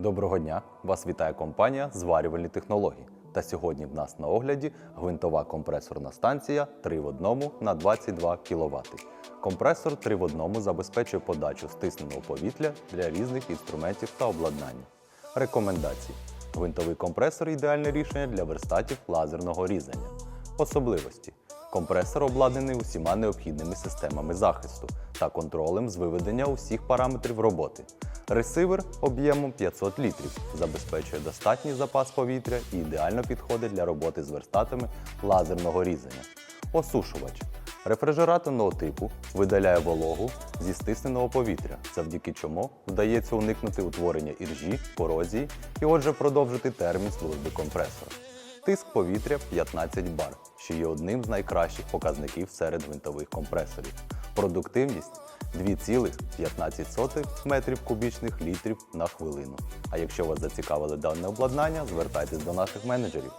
Доброго дня! Вас вітає компанія Зварювальні технології. Та сьогодні в нас на огляді гвинтова компресорна станція 3 в 1 на 22 кВт. Компресор 3 в 1 забезпечує подачу стисненого повітря для різних інструментів та обладнання. Рекомендації: гвинтовий компресор ідеальне рішення для верстатів лазерного різання. Особливості: компресор обладнаний усіма необхідними системами захисту та контролем з виведення усіх параметрів роботи. Ресивер об'ємом 500 літрів забезпечує достатній запас повітря і ідеально підходить для роботи з верстатами лазерного різання. Осушувач. Рефрижераторного типу видаляє вологу зі стисненого повітря, завдяки чому вдається уникнути утворення іржі, корозії і отже продовжити термін служби компресора. Тиск повітря 15 бар, що є одним з найкращих показників серед гвинтових компресорів. Продуктивність 2,15 метрів кубічних літрів на хвилину. А якщо вас зацікавили дане обладнання, звертайтесь до наших менеджерів.